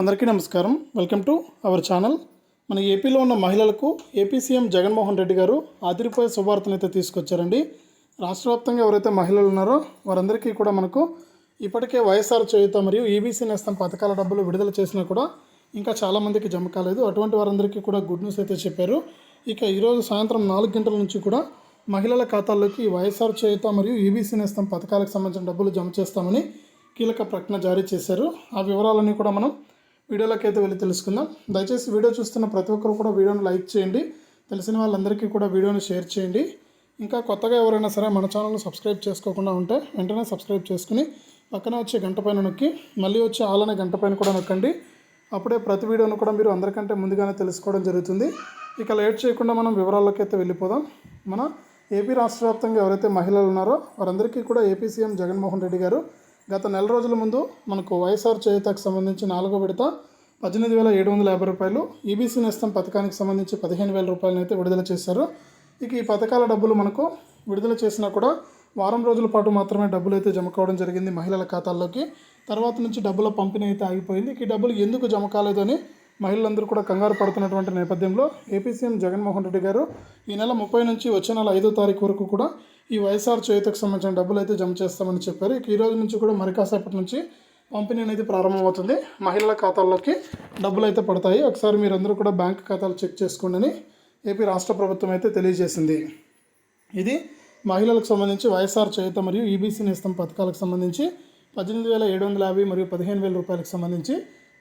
అందరికీ నమస్కారం. Welcome to our channel. మన ఏపీలో ఉన్న మహిళలకు ఏపీ సీఎం జగన్మోహన్ రెడ్డి గారు ఆదిరిపోయే శుభార్తను అయితే తీసుకొచ్చారండి. రాష్ట్ర వ్యాప్తంగా ఎవరైతే మహిళలు ఉన్నారో వారందరికీ కూడా మనకు ఇప్పటికే వైఎస్ఆర్ చేయుత మరియు ఈబీసీ నేస్తం పథకాల డబ్బులు విడుదల చేసినా కూడా ఇంకా చాలామందికి జమ కాలేదు. అటువంటి వారందరికీ కూడా గుడ్ న్యూస్ అయితే చెప్పారు. ఇక ఈరోజు సాయంత్రం నాలుగు గంటల నుంచి కూడా మహిళల ఖాతాల్లోకి వైఎస్ఆర్ చేయుత మరియు ఈబీసీ నేస్తం పథకాలకు సంబంధించిన డబ్బులు జమ చేస్తామని కీలక ప్రకటన జారీ చేశారు. ఆ వివరాలన్నీ కూడా మనం వీడియోలోకి అయితే వెళ్ళి తెలుసుకుందాం. దయచేసి వీడియో చూస్తున్న ప్రతి ఒక్కరు కూడా వీడియోను లైక్ చేయండి. తెలిసిన వాళ్ళందరికీ కూడా వీడియోని షేర్ చేయండి. ఇంకా కొత్తగా ఎవరైనా సరే మన ఛానల్ని సబ్స్క్రైబ్ చేసుకోకుండా ఉంటే వెంటనే సబ్స్క్రైబ్ చేసుకుని పక్కన వచ్చే గంట పైన నొక్కి మళ్ళీ వచ్చే ఆలనే గంట పైన కూడా నొక్కండి. అప్పుడే ప్రతి వీడియోను కూడా మీరు అందరికంటే ముందుగానే తెలుసుకోవడం జరుగుతుంది. ఇక లేట్ చేయకుండా మనం వివరాల్లోకి అయితే వెళ్ళిపోదాం. మన ఏపీ రాష్ట్ర వ్యాప్తంగా ఎవరైతే మహిళలు ఉన్నారో వారందరికీ కూడా ఏపీ సీఎం జగన్మోహన్ రెడ్డి గారు గత నెల రోజుల ముందు మనకు వైఎస్ఆర్ చేయుతకు సంబంధించి నాలుగో విడత పద్దెనిమిది వేల ఏడు వందల యాభై రూపాయలు ఈబీసీ నేస్తం పథకానికి సంబంధించి పదిహేను వేల రూపాయలను అయితే విడుదల చేశారు. ఇక ఈ పథకాల డబ్బులు మనకు విడుదల చేసినా కూడా వారం రోజుల పాటు మాత్రమే డబ్బులు అయితే జమ కావడం జరిగింది మహిళల ఖాతాల్లోకి. తర్వాత నుంచి డబ్బుల పంపిణీ అయితే ఆగిపోయింది. ఈ డబ్బులు ఎందుకు జమ కాలేదని మహిళలందరూ కూడా కంగారు పడుతున్నటువంటి నేపథ్యంలో ఏపీ సీఎం జగన్మోహన్ రెడ్డి గారు ఈ నెల ముప్పై నుంచి వచ్చే నెల ఐదో తారీఖు వరకు కూడా ఈ వైఎస్ఆర్ చేయుతకు సంబంధించిన డబ్బులు అయితే జమ చేస్తామని చెప్పారు. ఈ రోజు నుంచి కూడా మరి కాసేపటి నుంచి పంపిణీ అనేది ప్రారంభమవుతుంది. మహిళల ఖాతాల్లోకి డబ్బులు అయితే పడతాయి. ఒకసారి మీరందరూ కూడా బ్యాంక్ ఖాతాలు చెక్ చేసుకోండి అని ఏపీ రాష్ట్ర ప్రభుత్వం అయితే తెలియజేసింది. ఇది మహిళలకు సంబంధించి వైఎస్ఆర్ చేయుత మరియు ఈబీసీ నేస్తం పథకాలకు సంబంధించి పద్దెనిమిది వేల ఏడు వందల యాభై మరియు పదిహేను వేల రూపాయలకు సంబంధించి